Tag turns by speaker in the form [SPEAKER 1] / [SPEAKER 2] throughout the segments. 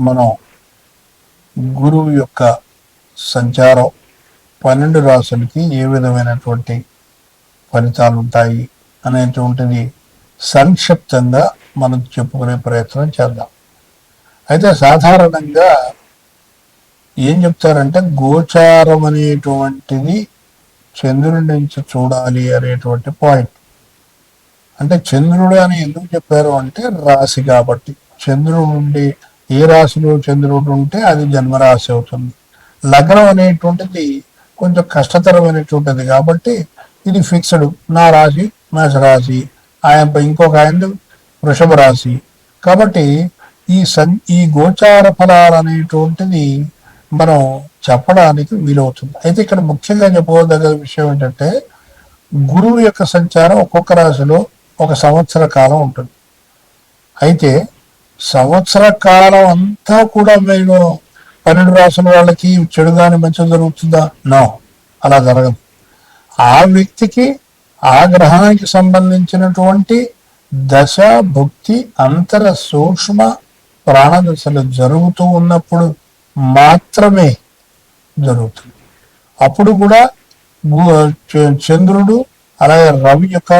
[SPEAKER 1] మనం గురువు యొక్క సంచారం పన్నెండు రాసులకి ఏ విధమైనటువంటి ఫలితాలు ఉంటాయి అనేటువంటిది సంక్షిప్తంగా మనం చెప్పుకునే ప్రయత్నం చేద్దాం. అయితే సాధారణంగా ఏం చెప్తారంటే గోచారం అనేటువంటిది చంద్రుడి నుంచి చూడాలి అనేటువంటి పాయింట్. అంటే చంద్రుడు అని ఎందుకు చెప్పారు అంటే రాశి కాబట్టి. చంద్రుడు ఉండే ఏ రాశిలో చంద్రుడు ఉంటే అది జన్మరాశి అవుతుంది. లగ్నం అనేటువంటిది కొంచెం కష్టతరమైనటువంటిది కాబట్టి ఇది ఫిక్స్డ్ నా రాశి మేషరాశి ఆయన ఇంకొక ఆయన వృషభ రాశి. కాబట్టి ఈ సన్ ఈ గోచార ఫలాలు అనేటువంటిది మనం చెప్పడానికి వీలవుతుంది. అయితే ఇక్కడ ముఖ్యంగా చెప్పుకోదగ్గ విషయం ఏంటంటే గురువు యొక్క సంచారం ఒక్కొక్క రాశిలో ఒక సంవత్సర కాలం ఉంటుంది. అయితే సంవత్సర కాలం అంతా కూడా మేము పన్నెండు రాసుల వాళ్ళకి చెడు కానీ మంచి జరుగుతుందా? నో. అలా జరగదు. ఆ వ్యక్తికి ఆ గ్రహానికి సంబంధించినటువంటి దశ భుక్తి అంతర సూక్ష్మ ప్రాణదశలు జరుగుతూ ఉన్నప్పుడు మాత్రమే జరుగుతుంది. అప్పుడు కూడా చంద్రుడు అలాగే రవి యొక్క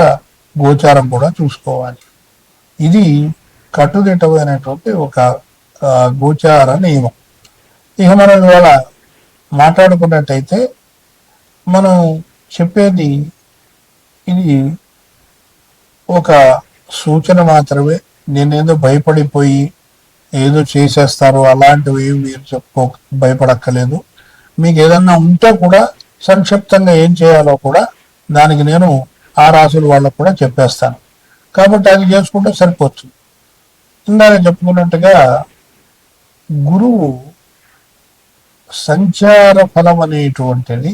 [SPEAKER 1] గోచారం కూడా చూసుకోవాలి. ఇది కట్టుదిట్టమైనటువంటి ఒక గోచార నియమం. ఇక మనం ఇవాళ మాట్లాడుకున్నట్టయితే మనం చెప్పేది ఇది ఒక సూచన మాత్రమే. నేనేదో భయపడిపోయి ఏదో చేసేస్తారు అలాంటివి మీరు చెప్పుకో భయపడక్కలేదు మీకు ఏదన్నా ఉంటే కూడా సంక్షిప్తంగా ఏం చేయాలో కూడా దానికి నేను ఆ రాసుల వాళ్ళకు కూడా చెప్పేస్తాను. కాబట్టి అది చేసుకుంటే సరిపోతుంది. ఇందాక చెప్పుకున్నట్టుగా గురువు సంచార ఫలం అనేటువంటిది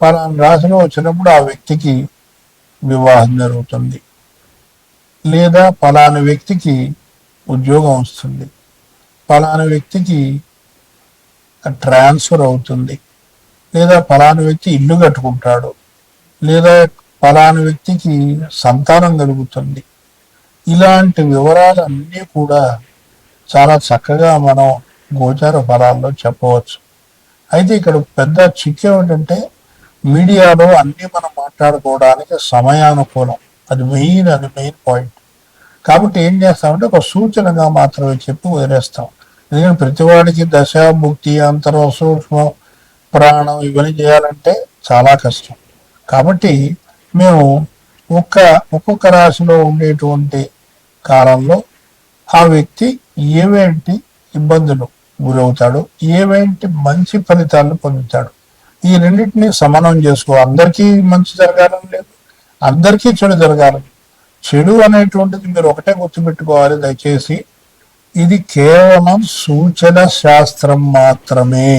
[SPEAKER 1] పలానా రాశిలో వచ్చినప్పుడు ఆ వ్యక్తికి వివాహం జరుగుతుంది. లేదా పలానా వ్యక్తికి ఉద్యోగం వస్తుంది. పలానా వ్యక్తికి ట్రాన్స్ఫర్ అవుతుంది. లేదా పలానా వ్యక్తి ఇల్లు కట్టుకుంటాడు. లేదా పలానా వ్యక్తికి సంతానం కలుగుతుంది. ఇలాంటి వివరాలన్నీ కూడా చాలా చక్కగా మనం గోచార ఫలాల్లో చెప్పవచ్చు. అయితే ఇక్కడ పెద్ద చిక్కు ఏమిటంటే మీడియాలో అన్నీ మనం మాట్లాడుకోవడానికి సమయానుకూలం. అది మెయిన్ అది మెయిన్ పాయింట్. కాబట్టి ఏం చేస్తామంటే ఒక సూచనగా మాత్రమే చెప్పి వదిలేస్తాం. ఎందుకంటే ప్రతివాడికి దశ ముక్తి అంతరం సూక్ష్మం ప్రాణం ఇవన్నీ చేయాలంటే చాలా కష్టం. కాబట్టి మేము ఒక్క ఒక్కొక్క రాశిలో ఉండేటువంటి కాలంలో ఆ వ్యక్తి ఏవేంటి ఇబ్బందులు గురవుతాడు ఏవేంటి మంచి ఫలితాలను పొందుతాడు. ఈ రెండింటిని సమానం చేసుకో. అందరికీ మంచి జరగాలని లేదు అందరికీ చెడు జరగాలని. చెడు అనేటువంటిది మీరు ఒకటే గుర్తుపెట్టుకోవాలి దయచేసి. ఇది కేవలం సూచన శాస్త్రం మాత్రమే.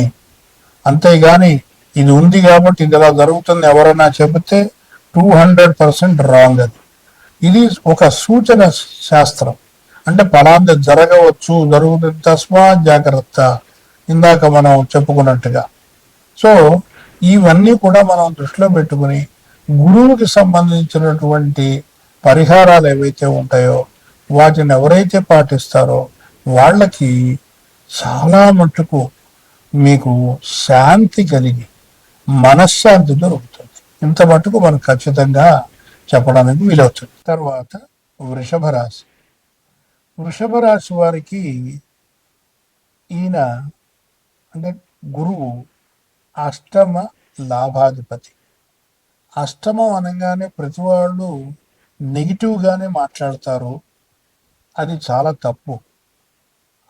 [SPEAKER 1] అంతేగాని ఇది ఉంది కాబట్టి ఇది ఇలా జరుగుతుంది ఎవరైనా చెబితే టూ హండ్రెడ్ పర్సెంట్ రాంగ్ అది. ఇది ఒక సూచన శాస్త్రం. అంటే ఫలాంది జరగవచ్చు జరుగుతుంది తస్మా జాగ్రత్త. ఇందాక మనం చెప్పుకున్నట్టుగా. సో ఇవన్నీ కూడా మనం దృష్టిలో పెట్టుకుని గురువుకి సంబంధించినటువంటి పరిహారాలు ఏవైతే ఉంటాయో వాటిని ఎవరైతే పాటిస్తారో వాళ్ళకి చాలా మట్టుకు మీకు శాంతి కలిగి మనశ్శాంతి దొరుకుతుంది. ఇంత మటుకు మనం ఖచ్చితంగా చెప్పడానికి వీలవుతుంది. తర్వాత వృషభ రాశి. వృషభ రాశి వారికి ఈయన అంటే గురువు అష్టమ లాభాధిపతి. అష్టమం అనగానే ప్రతి వాళ్ళు నెగిటివ్గానే మాట్లాడతారు. అది చాలా తప్పు.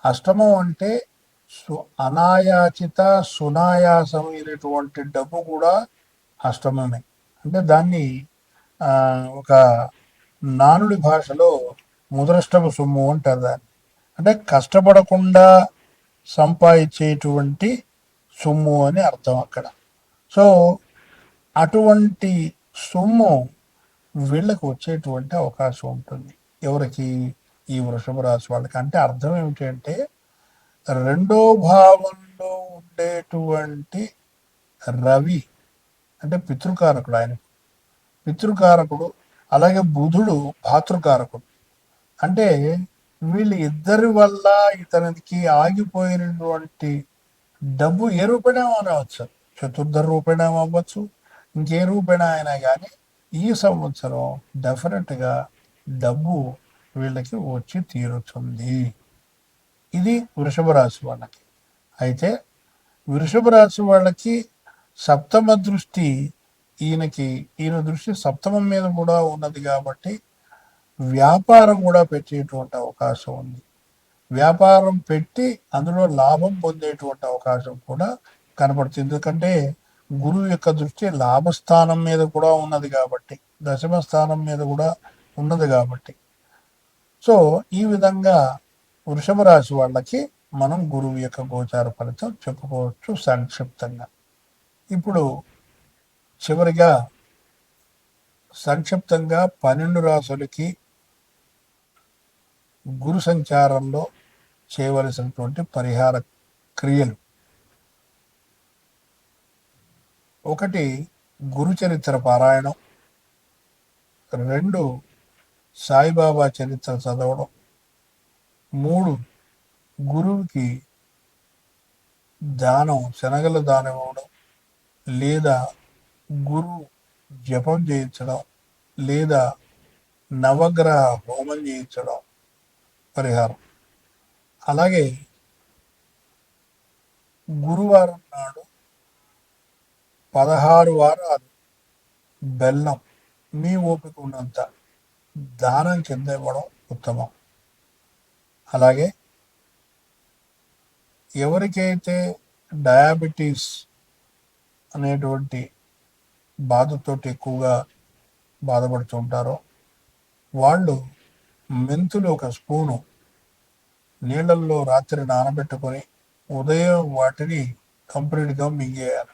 [SPEAKER 1] అష్టమం అంటే సు అనాయాచిత సునాయాసమైనటువంటి డబ్బు కూడా అష్టమమే. అంటే దాన్ని ఒక నానుడి భాషలో ముద్రష్టమ సొమ్ము అంటారు దాన్ని. అంటే కష్టపడకుండా సంపాదించేటువంటి సొమ్ము అని అర్థం అక్కడ. సో అటువంటి సొమ్ము వీళ్ళకు వచ్చేటువంటి అవకాశం ఉంటుంది. ఎవరికి? ఈ వృషభ రాశి వాళ్ళకి. అంటే అర్థం ఏమిటి అంటే రెండో భావంలో ఉండేటువంటి రవి అంటే పితృకారకుడు ఆయన. పితృకారకుడు అలాగే బుధుడు భాతృకారకుడు. అంటే వీళ్ళు ఇద్దరి వల్ల ఇతనికి ఆగిపోయినటువంటి డబ్బు ఏ రూపేణా రావచ్చు చతుర్థ రూపేణా అవ్వచ్చు ఇంకే రూపేణా అయినా కానీ ఈ సంవత్సరం డెఫినెట్గా డబ్బు వీళ్ళకి వచ్చి తీరుతుంది. ఇది వృషభ రాశి వాళ్ళకి. అయితే వృషభ రాశి వాళ్ళకి సప్తమ దృష్టి ఈయనకి ఈయన దృష్టి సప్తమం మీద కూడా ఉన్నది కాబట్టి వ్యాపారం కూడా పెట్టేటువంటి అవకాశం ఉంది. వ్యాపారం పెట్టి అందులో లాభం పొందేటువంటి అవకాశం కూడా కనపడుతుంది. ఎందుకంటే గురువు యొక్క దృష్టి లాభస్థానం మీద కూడా ఉన్నది కాబట్టి దశమ స్థానం మీద కూడా ఉన్నది కాబట్టి. సో ఈ విధంగా వృషభ రాశి వాళ్ళకి మనం గురువు యొక్క గోచార ఫలితం చెప్పుకోవచ్చు సంక్షిప్తంగా. ఇప్పుడు చివరిగా సంక్షిప్తంగా పన్నెండు రాసులకి గురు సంచారంలో చేయవలసినటువంటి పరిహార క్రియలు. ఒకటి గురు చరిత్ర పారాయణం. రెండు సాయిబాబా చరిత్ర చదవడం. మూడు గురువుకి దానం శనగల దానం ఇవ్వడం. లేదా గురు జపం చేయించడం లేదా నవగ్రహ హోమం చేయించడం పరిహారం. అలాగే గురువారం నాడు పదహారు వారాలు బెల్లం మీ ఓపిక ఉన్నంత దానం కింద ఇవ్వడం ఉత్తమం. అలాగే ఎవరికైతే డయాబెటీస్ అనేటువంటి బాధతోటి ఎక్కువగా బాధపడుతుంటారో వాళ్ళు మెంతులు ఒక స్పూను నీళ్ళల్లో రాత్రి నానబెట్టుకొని ఉదయం వాటిని కంప్లీట్గా మింగేయాలి.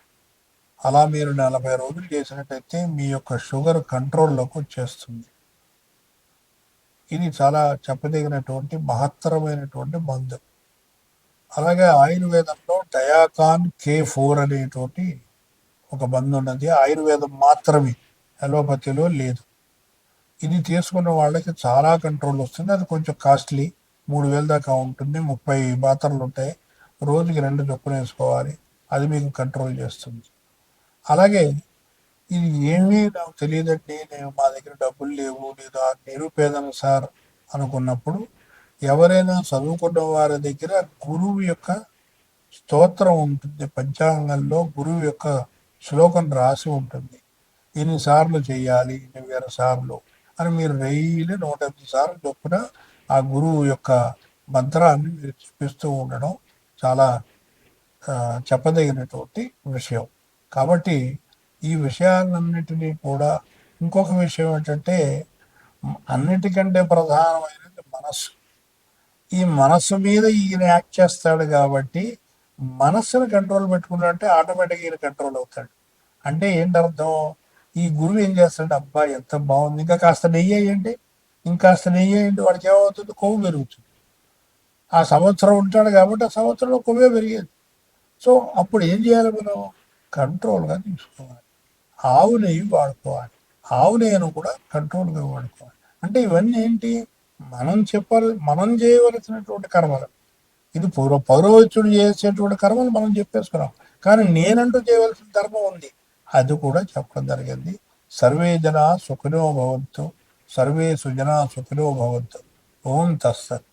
[SPEAKER 1] అలా మీరు నలభై రోజులు చేసినట్టయితే మీ యొక్క షుగర్ కంట్రోల్లోకి వచ్చేస్తుంది. ఇది చాలా చెప్పదగినటువంటి మహత్తరమైనటువంటి మందు. అలాగే ఆయుర్వేదంలో డయాకాన్ కే ఫోర్ అనేటువంటి ఒక బంధం ఉన్నది. ఆయుర్వేదం మాత్రమే అలోపతిలో లేదు. ఇది తీసుకున్న వాళ్ళకి చాలా కంట్రోల్ వస్తుంది. అది కొంచెం కాస్ట్లీ మూడు వేల దాకా ఉంటుంది. ముప్పై మాత్రలు ఉంటాయి. రోజుకి రెండు చొప్పున వేసుకోవాలి. అది మీకు కంట్రోల్ చేస్తుంది. అలాగే ఇది ఏమీ నాకు తెలియదండి. నేను మా దగ్గర డబ్బులు లేవు లేదా నిరుపేదను సార్ అనుకున్నప్పుడు ఎవరైనా చదువుకున్న వారి దగ్గర గురువు యొక్క స్తోత్రం ఉంటుంది. పంచాంగంలో గురువు యొక్క శ్లోకం రాసి ఉంటుంది. ఎన్నిసార్లు చేయాలి? ఎన్ని వేల సార్లు? అని మీరు డైలీ నూట ఎనిమిది సార్లు చొప్పున ఆ గురువు యొక్క మంత్రాన్ని మీరు చూపిస్తూ ఉండడం చాలా చెప్పదగినటువంటి విషయం. కాబట్టి ఈ విషయాలన్నిటినీ కూడా ఇంకొక విషయం ఏంటంటే అన్నిటికంటే ప్రధానమైనది మనస్సు. ఈ మనస్సు మీద ఈయన యాక్ట్ చేస్తాడు కాబట్టి మనస్సును కంట్రోల్ పెట్టుకున్నాడంటే ఆటోమేటిక్గా ఈయన కంట్రోల్ అవుతాడు. అంటే ఏంటి అర్థం ఈ గురువు ఏం చేస్తాడు అబ్బా ఎంత బాగుంది. ఇంకా కాస్త నెయ్యి వేయండి. ఇంకాస్త నెయ్యి వేయండి. వాడికి ఏమవుతుంది? కొవ్వు పెరుగుతుంది. ఆ సంవత్సరం ఉంటాడు కాబట్టి ఆ సంవత్సరంలో కొవ్వే పెరిగేది. సో అప్పుడు ఏం చేయాలి మనం? కంట్రోల్గా తీసుకోవాలి. ఆవు నెయ్యి వాడుకోవాలి. ఆవు నెయ్యను కూడా కంట్రోల్గా వాడుకోవాలి. అంటే ఇవన్నీ ఏంటి? మనం చెప్పాలి మనం చేయవలసినటువంటి కర్మలు. ఇది పూర్వ పౌరవచ్చుడు చేసేటువంటి కర్మలు మనం చెప్పేసుకున్నాం. కానీ నేనంటూ చేయవలసిన ధర్మం ఉంది. అది కూడా చెప్పడం జరిగింది. సర్వే జనా సుఖినో భవంతు సర్వే సుజనా సుఖినో భవంతు. ఓం తస్సత్.